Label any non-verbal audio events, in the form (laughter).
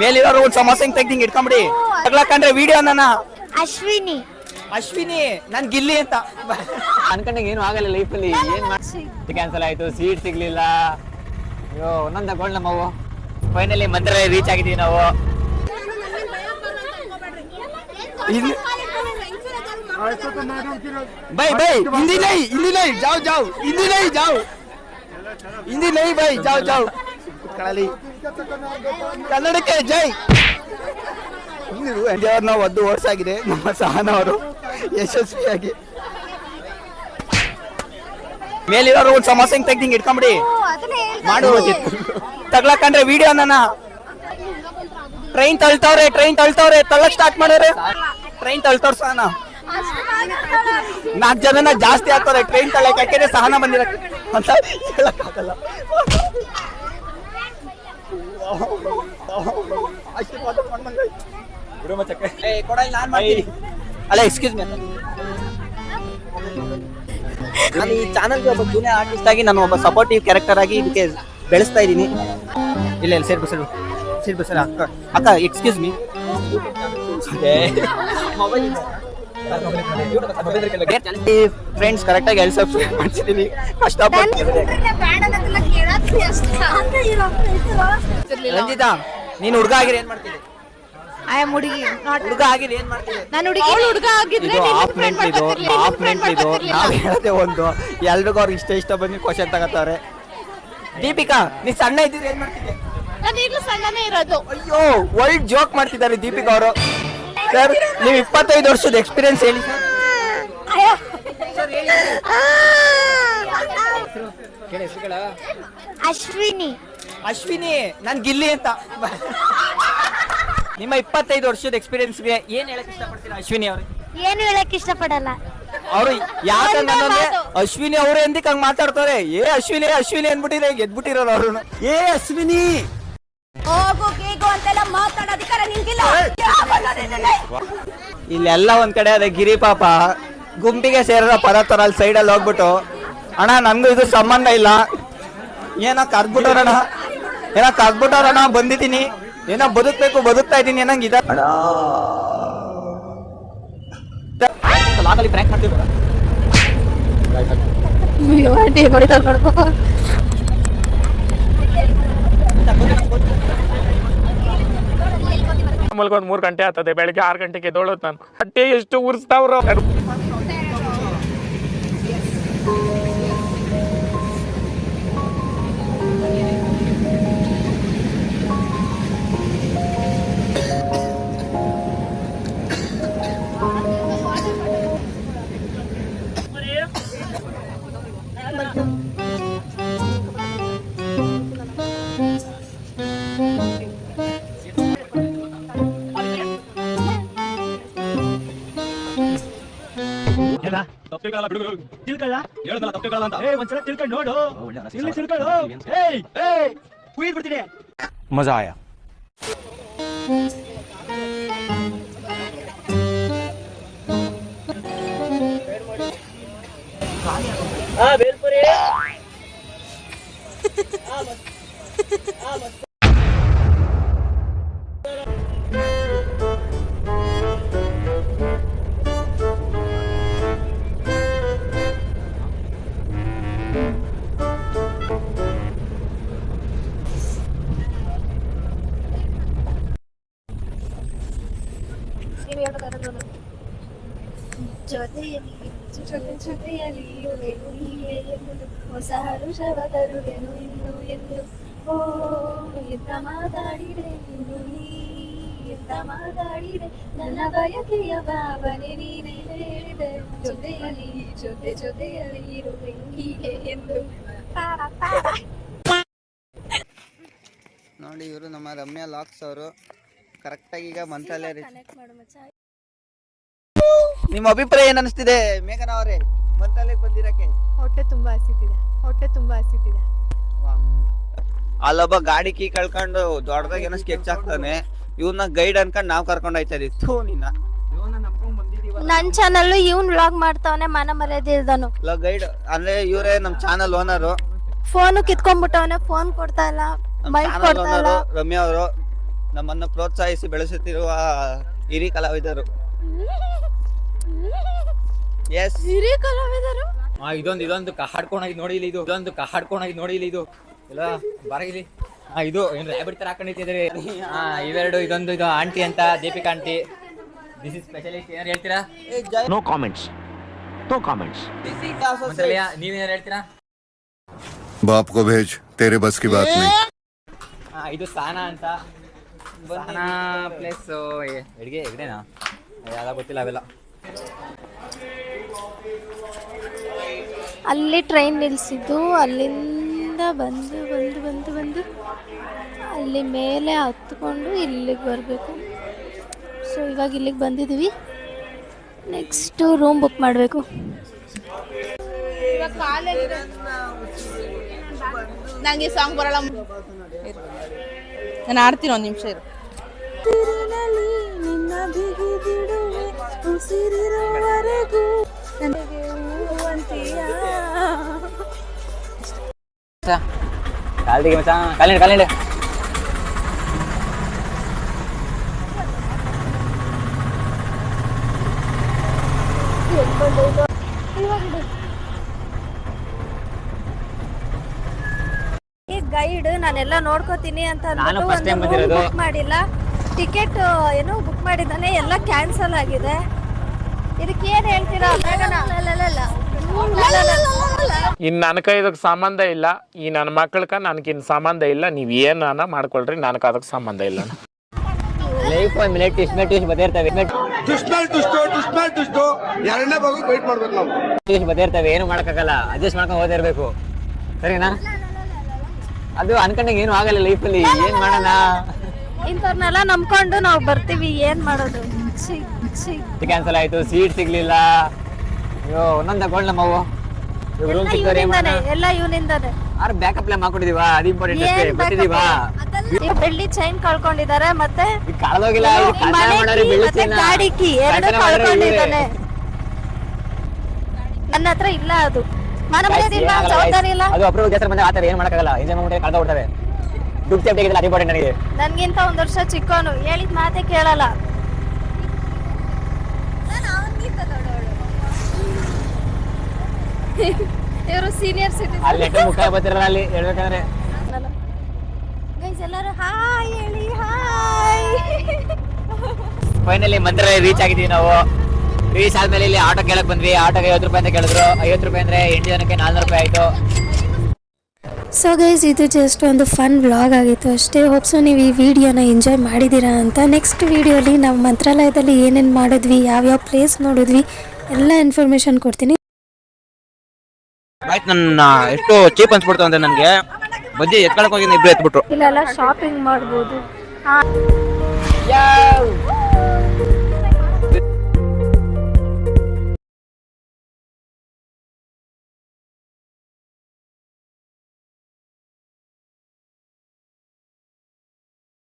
ಮೇಲಿರೋರು ಒಂದ್ ಸಮಸ್ಯೆ ತೆಗ್ದಿಂಗ್ ಇಟ್ಕೊಂಬಿಡಿ. ತಗ್ಲಾಕಂಡ್ರೆ ವಿಡಿಯೋ ನನ್ನ ಅಶ್ವಿನಿ. ಅಶ್ವಿನಿ ನನ್ ಗಿಲ್ಲಿ ಅಂತ. ಅನ್ಕೊಂಡಂಗೆ ಏನು ಆಗಲ್ಲ ಲೈಫಲ್ಲಿ ಏನ್ ಮಾಡಿ ಕ್ಯಾನ್ಸಲ್ ಆಯ್ತು ಸೀಟ್ ಸಿಗ್ಲಿಲ್ಲ. ಅಯ್ಯೋ ಒಂದೊಂದ್ ತಗೊಂಡ್ ನಮ್ಮವು ಫೈನಲಿ ಮಂದಿರ ರೀಚ್ ಆಗಿದೀವಿ ನಾವು. ಬೈ ಬೈ ಹಿಂದಿ ನೈ ಹಿಂದಿ ನೈ ಜಾವ್ ಜಾವ್ ಹಿಂದಿ ನೈ ಜಾವ್. ಹಿಂದಿ ನೈ ಬೈ ಜಾವ್ ಜಾವ್. ಕುತ್ಕೊಳ್ಳಲಿ ಕನ್ನಡಕ್ಕೆ ಜೈ. ಅವ್ರನ್ನ ಒದ್ದು ಓಡಿಸಾಗಿದೆ ನಮ್ಮ ಸಹನ ಅವರು ಯಶಸ್ವಿಯಾಗಿ. ಮೇಲಿರೋರು ಒಂದು ಸಮಸ್ಯೆ ತೆಗ್ದಿಂಗ್ ಇಟ್ಕೊಂಬಿಡಿ. ಮಾಡು ತಗ್ಲಾಕಂಡ್ರೆ ವಿಡಿಯೋ ನನ್ನ ಟ್ರೈನ್ ತಳ್ತಾವ್ರೆ ಟ್ರೈನ್ ತಳ್ತಾವ್ರೆ. ತಳ್ಳಕ್ ಸ್ಟಾರ್ಟ್ ಮಾಡೋರೆ. ಟ್ರೈನ್ ತಳ್ತವ್ರ ಸಹನ. ನಾಲ್ಕು ಜನನ ಜಾಸ್ತಿ ಆಗ್ತಾರೆ. ಟ್ರೈನ್ ತಳ್ಳಕ್ ಯಾಕೆಂದ್ರೆ ಸಹನ ಬಂದಿರಕ್ಕೆ ಅಂತ ಹೇಳಕ್ಕಾಗಲ್ಲ. ಅಲ್ಲ ಎಕ್ಸ್ಕ್ಯೂಸ್ ಮೀ ನಾನು ಈ ಚಾನಲ್ಗೆ ಒಬ್ಬ ಜೂನಿಯರ್ ಆರ್ಟಿಸ್ಟ್ ಆಗಿ ನಾನು ಒಬ್ಬ ಸಪೋರ್ಟಿವ್ ಕ್ಯಾರೆಕ್ಟರ್ ಆಗಿ ಇದಕ್ಕೆ ಬೆಳೆಸ್ತಾ ಇದ್ದೀನಿ. ಇಲ್ಲ ಇಲ್ಲ ಸೇರ್ಬು ಸೇರ್ಬು ಸೇರ್ಬು ಸರ್ ಅಕ್ಕ. ಅಕ್ಕ ಎಕ್ಸ್ಕ್ಯೂಸ್ ಮೀ (laughs) ಫ್ರೆಂಡ್ಸ್ ಕರೆಕ್ಟಾಗಿ ಎಲ್ಲಿ ಸಬ್ಸ್ಕ್ರೈಬ್ ಮಾಡ್ತಿದೀನಿ ಕಷ್ಟಪಟ್ಟು ರಂಜಿತಾ ನೀನು ಹುಡುಗ ಆಗಿರ ಏನ್ ಮಾಡ್ತೀನಿ ಐ ಆಮ್ ಹುಡುಗಿ ನಾಟ್ ಹುಡುಗ ಆಗಿರಿ ಏನ್ ನಾನು ಹುಡುಗಿ ಹುಡುಗ ಆಗಿದ್ರೆ ಇದು ಆಫ್ ಮೆಂಟ್ ಇದು ಆಫ್ ಮೆಂಟ್ ಇದು. ನಾವ್ ಹೇಳದೆ ಒಂದು. ಎಲ್ರಿಗೂ ಅವ್ರಿಗೆ ಇಷ್ಟ ಇಷ್ಟ ಬಂದು ಕ್ವಶನ್ ತಗೋತಾರೆ. ದೀಪಿಕಾ ನೀ ಸಣ್ಣ ಇದ್ದಿದ್ರೆ ಏನ್ ಮಾಡ್ತಿದ್ದೆ? ನಾನು ಈಗಲೂ ಸಣ್ಣನೇ ಇರೋದು. ಅಯ್ಯೋ ವರ್ಲ್ಡ್ ಜೋಕ್ ಮಾಡ್ತಿದ್ದಾರೆ ದೀಪಿಕಾ ಅವರು. ಸರ್ ನೀವು ಇಪ್ಪತ್ತೈದು ವರ್ಷದ ಎಕ್ಸ್ಪೀರಿಯನ್ಸ್ ಹೇಳಿ ಸರ್. ಅಶ್ವಿನಿ. ಅಶ್ವಿನಿ ನನ್ ಗಿಲ್ಲಿ ಅಂತ. ನಿಮ್ಮ ಇಪ್ಪತ್ತೈದು ವರ್ಷದ ಎಕ್ಸ್ಪೀರಿಯನ್ಸ್ಗೆ ಏನ್ ಹೇಳಕ್ ಇಷ್ಟಪಡ್ತೀರಾ ಅಶ್ವಿನಿ ಅವ್ರಿಗೆ ಏನು ಹೇಳಕ್ ಇಷ್ಟಪಡಲ್ಲ. ಅವರು ಯಾಕಂದ್ರೆ ಅಶ್ವಿನಿ ಅವರೇ ಎಂದಿಕ್ ಹಂಗ್ ಮಾತಾಡ್ತಾರೆ. ಏ ಅಶ್ವಿನಿ ಅಶ್ವಿನಿ ಅಂದ್ಬಿಟ್ಟಿದ್ರೆ ಗೆದ್ಬಿಟ್ಟಿರೋರು ಅವ್ರು ಏ ಅಶ್ವಿನಿ! ಹೋಗು ಗೀಗು ಅಂತೆಲ್ಲ ಮಾತಾಡೋ ಅಧಿಕಾರ ನಿಂಗಿಲ್ಲ ಇಲ್ಲೆಲ್ಲ ಒಂದ್ ಕಡೆ ಅದೇ ಗಿರಿ ಪಾಪ. ಗುಂಪಿಗೆ ಸೇರಿದ ತರ ಅಲ್ಲಿ ಸೈಡಲ್ಲಿ ಹೋಗ್ಬಿಟ್ಟು ಅಣ್ಣ ನನ್ಗೂ ಇದು ಸಂಬಂಧ ಇಲ್ಲ. ಏನೋ ಕರ್ದ್ಬಿಟ್ಟವ್ರಣ್ಣ. ಏನೋ ಕರ್ದ್ಬಿಟ್ಟವ್ರಣ್ಣ ಬಂದಿದ್ದೀನಿ. ಏನೋ ಬದುಕ್ಬೇಕು ಬದುಕ್ತಾ ಇದ್ದೀನಿ ಏನಂಗ್ ಇದ. ಲಾಗಲ್ಲಿ ಪ್ರ್ಯಾಂಕ್ ಮಾಡ್ತಿದ್ರು ಮೂಲಕ ಒಂದ್ ಮೂರ್ ಗಂಟೆ ಆಗ್ತದೆ ಬೆಳಗ್ಗೆ ಆರ್ ಗಂಟೆಗೆ ಎದ್ದೋಳೋದು ನಾನು. ಹೊಟ್ಟೆ ಎಷ್ಟು ಉರ್ಸ್ತಾವ್ರ. ತಿಳ್ಕೊಳ್ಳಲ್ಲ ಬಿಡು. ತಿಳ್ಕೊಳ್ಳ? ಹೇಳ್ದಲ್ಲ ತಪ್ಪು ಅಂತ. ಏ ಒಂದ್ಸಲ ತಿಳ್ಕೊಂಡು ನೋಡು. ಇಲ್ಲಿ ಏಯ್ ಏಯ್ ಕುಯ್ದು ಬಿಡ್ತೀನಿ. ಮಜಾ ಆಯಾ? ಹಾ ಬೇಲ್ಪುರಿ. (laughs) ಹಾ ಮತ್ತೆ ಜೊತೆ ಹೊಸ ಹರುಷವ ಓ ಇನ್ನು ನೀ ನನ್ನ ಬಯಕೆಯ ಭಾವನೆ ನೀನೇ ಹೇಳಿದೆ ಜೊತೆಯಲ್ಲಿ ಜೊತೆ ಜೊತೆಯಲ್ಲಿ ಇರುವೆನು ಹೀಗೆ ಎಂದು ನೋಡಿ ಇವರು ನಮ್ಮ ರಮ್ಯಾ ಲಾಕ್ಸ್ ಅವರು. ಕರೆಕ್ಟಾಗಿ ಈಗ ಮಂತಲ್ಲೇ ರೀಚ್ ನಿಮ್ಮ ಅಭಿಪ್ರಾಯ ಏನ್ ಅನಿಸ್ತಿದೆ? ಮೇಘನಾ ಅವರೇ ಮಂತ್ರಾಲಯಕ್ಕೆ ಬಂದಿರಕ್ಕೆ? ಹೊಟ್ಟೆ ತುಂಬಾ ಹಸಿತಿದೆ. ಹೊಟ್ಟೆ ತುಂಬಾ ಹಸಿತಿದೆ. ಅಲ್ಲೊಬ್ಬ ಗಾಡಿ ಕೀ ಕಳ್ಕೊಂಡು ದೊಡ್ಡದಾಗ ಏನೋ ಸ್ಕೆಚ್ ಹಾಕ್ತಾನೆ. ಇವ್ನ ಗೈಡ್ ಅನ್ಕೊಂಡ್ ನಾವ್ ಕರ್ಕೊಂಡ್ ಹೋಯ್ತಾ ಇದೀವಿ. ಥೂ ನಿನ್ನ. ನನ್ ಚಾನಲ್ ಇವ್ನ್ ವ್ಲಾಗ್ ಮಾಡ್ತಾವನೆ ಮನ ಮರ್ಯಾದೆ ಇಲ್ದನು. ಗೈಡ್ ಅಂದ್ರೆ ಇವರೇ ನಮ್ ಚಾನಲ್ ಓನರು ಫೋನ್ ಕಿತ್ಕೊಂಡ್ಬಿಟ್ಟವನೆ ಫೋನ್ ಕೊಡ್ತಾ ಇಲ್ಲ ಮೈಕ್ ಕೊಡ್ತಾ ಇಲ್ಲ. ರಮ್ಯಾ ಅವರು. ನಮ್ಮನ್ನು ಪ್ರೋತ್ಸಾಹಿಸಿ ಬೆಳೆಸುತ್ತಿರುವ ಹಿರಿ ಕಲಾವಿದರು ಎಸ್ ಹಿರಿಯ ಕಲಾವಿದರು ಆ ಇದೊಂದು ಇದೊಂದು ಹಾಡ್ಕೊಂಡಾಗಿ ನೋಡಿ ಇಲ್ಲಿ ಇದು ಇದೊಂದು ಹಾಡ್ಕೊಂಡಾಗಿ ನೋಡಿ ಇಲ್ಲಿ ಇದು ಇಲ್ಲ ಬರ ಇಲ್ಲಿ ಆ ಇದು ಏನು ರ್ಯಾಬಿಟ್ ತರ ಹಾಕೊಂಡಿದ್ದಾರೆ ಹಾ ಇವೆರಡು ಇದೊಂದು ಇದು ಆಂಟಿ ಅಂತ Deepika aunty this is specialist ಏನಾರು ಹೇಳ್ತೀರಾ No comments. No comments. ಮಂತ್ರಾಲಯ ನೀವೇನಾರು ಹೇಳ್ತೀರಾ बाप को भेज तेरे बस की बात नहीं ಹಾ ಇದು ಸಾನಾ ಅಂತ ಸಾನಾ ಪ್ಲಸ್ ಎಡ್ಗೆ ಎಗ್ಡೆನಾ ಯಾವ್ದು ಗೊತ್ತಿಲ್ಲ ಅವೆಲ್ಲ. ಅಲ್ಲಿ ಟ್ರೈನ್ ನಿಲ್ಸಿದ್ದು ಅಲ್ಲಿಂದ ಬಂದು ಬಂದು ಬಂದು ಬಂದು ಅಲ್ಲಿ ಮೇಲೆ ಹತ್ಕೊಂಡು ಇಲ್ಲಿಗೆ ಬರಬೇಕು. ಸೊ ಇವಾಗ ಇಲ್ಲಿಗೆ ಬಂದಿದ್ದೀವಿ. ನೆಕ್ಸ್ಟು ರೂಮ್ ಬುಕ್ ಮಾಡಬೇಕು. ನಂಗೆ ಸಾಂಗ್ ಬರಲ್ಲ. ನಾನು ಆಡ್ತೀನಿ ಒಂದು ನಿಮಿಷ ಇರು. ಕಾಲ್ದಿಗೆ ಮಚ್ಚಾ ಕಾಲಿಂಡ ಕಾಲಿಂಡ. ಗೈಡ್ ನಾನೆಲ್ಲ ನೋಡ್ಕೋತೀನಿ ಅಂತ ನಾನು ಅಂದ್ಬಿಟ್ಟು first time ಬಂದಿರೋದು. ಬುಕ್ ಮಾಡಿಲ್ಲ. ಟಿಕೆಟ್ ಏನೋ ಬುಕ್ ಮಾಡಿದ್ದಾನೆ ಎಲ್ಲ ಕ್ಯಾನ್ಸಲ್ ಆಗಿದೆ. ಇದಕ್ಕೆ ಏನ್ ಹೇಳ್ತೀರಾ? ಇನ್ ಕೈ ಇದಕ್ಕೆ ಸಂಬಂಧ ಇಲ್ಲ. ಈ ನನ್ನ ಮಕ್ಕಳಕ ಇನ್ನು ಸಂಬಂಧ ಇಲ್ಲ. ನೀವ್ ಅನ್ನ ಮಾಡ್ಕೊಳ್ರಿ ನನಗೆ ಅದಕ್ಕೆ ಸಂಬಂಧ ಇಲ್ಲ. ಲೈಫ್ ಒಂದು ಮಿನಿಟ್ ಇಷ್ಟು ಮಿನಿಟ್ ಇಷ್ಟು ಬದಿರ್ತವೆ ಇಷ್ಟು ಬದಿರ್ತವೆ ಏನು ಮಾಡೋಕ್ಕಾಗಲ್ಲ. ಅಡ್ಜಸ್ಟ್ ಮಾಡ್ಕೊಂಡು ಓದಿರ್ಬೇಕು ಸರಿನಾ? ಅದು ಅನ್ಕೊಂಡಾಗ ಏನು ಆಗಲ್ಲ ಲೈಫಲ್ಲಿ ಏನ್ ಮಾಡೋಣ? ಇಂಥವ್ರನ್ನೆಲ್ಲ ನಂಬ್ಕೊಂಡು ನಾವು ಬರ್ತೀವಿ ಏನ್ ಮಾಡೋದು? ಛೀ, ಛೀ. ಕ್ಯಾನ್ಸಲ್ ಆಯ್ತು ಸೀಟ್ ಸಿಗ್ಲಿಲ್ಲ. ಅಯ್ಯೋ ಒಂದೊಂದು ತಗೊಳ್ಳ ಮಾವು ರೂಮ್ ಎಲ್ಲ ಇವನಿಂದಾನೆ ಎಲ್ಲ ಇವನಿಂದಾನೆ ಆರ್ ಬ್ಯಾಕಪ್ ಪ್ಲಾನ್ ಮಾಡ್ಕೊಂಡಿದೀವಾ ಅದು ಇಂಪಾರ್ಟೆಂಟ್ ಅಷ್ಟೇ ಏನ್ ಬರ್ತಿದೀವಾ? ಬೆಳ್ಳಿ ಚೈನ್ ಕಳ್ಕೊಂಡಿದ್ದಾರೆ ಮತ್ತೆ ಈಗ ಕಳೆದೋಗಿಲ್ಲ ಈ ಇದು ಕಳ್ತನ ಮನೆ ಮಾಡೋರು key ಮತ್ತೆ ಬೆಳೆಸಿನ. ಗಾಡಿ ಕೀ ಎರಡು ಕಳ್ತನ ಮಾಡೋರು ಕಳ್ಕೊಂಡಿದ್ದಾನೆ. ನನ್ನ ಹತ್ರ ಇಲ್ಲ ಅದು. ಜವಾಬ್ದಾರಿ ಇಲ್ಲ? ಅದು ಅಪ್ರೂವ್ ಆತರ ಏನ್ ಮಾಡಕ್ಕಾಗಲ್ಲ. ಎಂಜಾಯ್ ಮಾಡ್ಬಿಟ್ಟೆ ಕಳ್ದ ಬಿಡ್ತವೆ ದುಡ್ಡು ಸೇಫ್ಟಿ ಆಗಿಲ್ಲ ಅದು ಇಂಪಾರ್ಟೆಂಟ್ ನನಗೆ. ನನ್ಗಿಂತ ಒಂದ್ ವರ್ಷ ಚಿಕ್ಕವನು ಹೇಳಿದ ಮಾತೆ ಕೇಳಲ್ಲ. ಇವರು ಸೀನಿಯರ್ ಅಲ್ಲಿ ಮುಖ ಬರ್ತಿರಲ್ಲ ಅಲ್ಲಿ ಹೇಳ್ಬೇಕಂದ್ರೆ. ಗೈಸ್ ಎಲ್ಲರೂ ಹಾಯ್ ಹೇಳಿ ಹಾಯ್. ಫೈನಲಿ ಮಂತ್ರಾಲಯ ರೀಚ್ ಆಗಿದೀವಿ ನಾವು. ರೀಚ್ ಆದ್ಮೇಲೆ ಇಲ್ಲಿ ಆಟೋ ಕೇಳಕ್ ಬಂದ್ವಿ. ಆಟೋಗೆ ಐವತ್ತು ರೂಪಾಯಿ ಅಂತ ಕೇಳಿದ್ರು. ಐವತ್ತು ರೂಪಾಯಿ ಅಂದ್ರೆ ಎಂಟು ಜನಕ್ಕೆ ನಾಲ್ನೂರು ರೂಪಾಯಿ ಆಯ್ತು. ಸೊ ಗೈಸ್ ಇದು ಜಸ್ಟ್ ಒಂದು ಫನ್ ವ್ಲಾಗ್ ಆಗಿತ್ತು ಅಷ್ಟೇ. ಹೋಪ್ಸು ನೀವು ಈ ವಿಡಿಯೋನ ಎಂಜಾಯ್ ಮಾಡಿದ್ದೀರಾ ಅಂತ. ನೆಕ್ಸ್ಟ್ ವಿಡಿಯೋಲಿ ನಾವು ಮಂತ್ರಾಲಯದಲ್ಲಿ ಏನೇನು ಮಾಡಿದ್ವಿ ಯಾವ್ಯಾವ ಪ್ಲೇಸ್ ನೋಡಿದ್ವಿ ಎಲ್ಲ ಇನ್ಫಾರ್ಮೇಷನ್ ಕೊಡ್ತೀನಿ. ಆಯ್ತು ನನ್ನ ಎಷ್ಟು ಚೀಪ್ ಅನ್ಸ್ಬಿಡ್ತು ಅಂದ್ರೆ ನನಗೆ ಬಜ್ಜಿ ಎತ್ಕೊಳಕ್ ಹೋಗಿ ಇಬ್ರು ಎತ್ಬಿಟ್ರು. ಇಲ್ಲೆಲ್ಲ ಶಾಪಿಂಗ್ ಮಾಡ್ಬೋದು.